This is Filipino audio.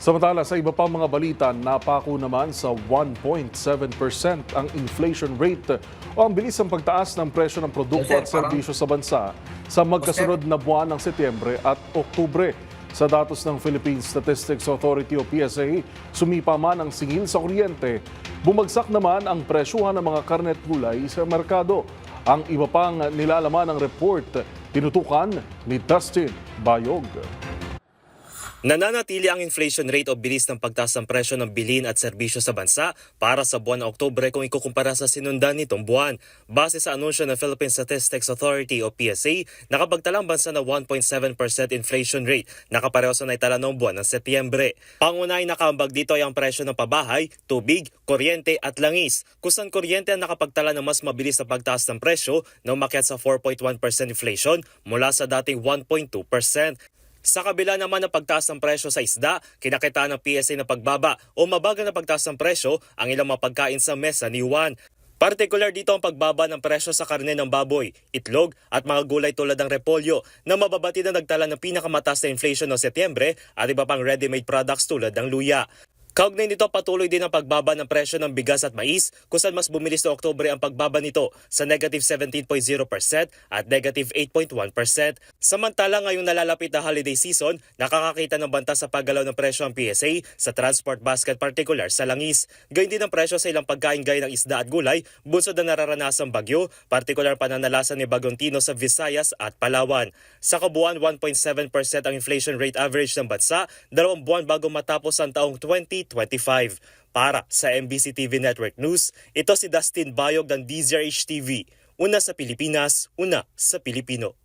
Samantala sa iba pang mga balita, napako naman sa 1.7% ang inflation rate o ang bilis ng pagtaas ng presyo ng produkto at serbisyo sa bansa sa magkasunod na buwan ng Setyembre at Oktubre. Sa datos ng Philippine Statistics Authority o PSA, sumipa man ang singil sa kuryente, bumagsak naman ang presyuhan ng mga karne at gulay sa merkado. Ang iba pang nilalaman ng report, tinutukan ni Dustin Bayog. Nananatili ang inflation rate o bilis ng pagtaas ng presyo ng bilhin at serbisyo sa bansa para sa buwan ng Oktubre kung ikukumpara sa sinundan nitong buwan. Base sa anunsyo ng Philippine Statistics Authority o PSA, nakapagtalang bansa na 1.7% inflation rate, nakapareho sa naitala ng buwan ng Setyembre. Pangunahing nakaambag dito ay ang presyo ng pabahay, tubig, kuryente at langis. Kusan kuryente ang nakapagtala ng mas mabilis na pagtaas ng presyo na umakyat sa 4.1% inflation mula sa dating 1.2%. Sa kabila naman ng pagtaas ng presyo sa isda, kinakitaan ng PSA na pagbaba o mabagal na pagtaas ng presyo ang ilang mga pagkain sa mesa ni Juan. Partikular dito ang pagbaba ng presyo sa karne ng baboy, itlog at mga gulay tulad ng repolyo na mababati na nagtala ng pinakamataas na inflation noong Setyembre at iba pang ready-made products tulad ng luya. Kaugnay nito patuloy din ang pagbaba ng presyo ng bigas at mais kung saan mas bumilis sa Oktubre ang pagbaba nito sa negative 17.0% at negative 8.1%. Samantala ngayong nalalapit na holiday season, nakakakita ng banta sa paggalaw ng presyo ang PSA sa transport basket particular sa langis. Gayun din ang presyo sa ilang pagkain gaya ng isda at gulay, bunsod na nararanasang bagyo, particular pananalasan ni Bagong Tino sa Visayas at Palawan. Sa kabuuan, 1.7% ang inflation rate average ng bansa, dalawang buwan bago matapos ang taong 2025. Para sa MBC TV Network News, ito si Dustin Bayog ng DZRH TV. Una sa Pilipinas, una sa Pilipino.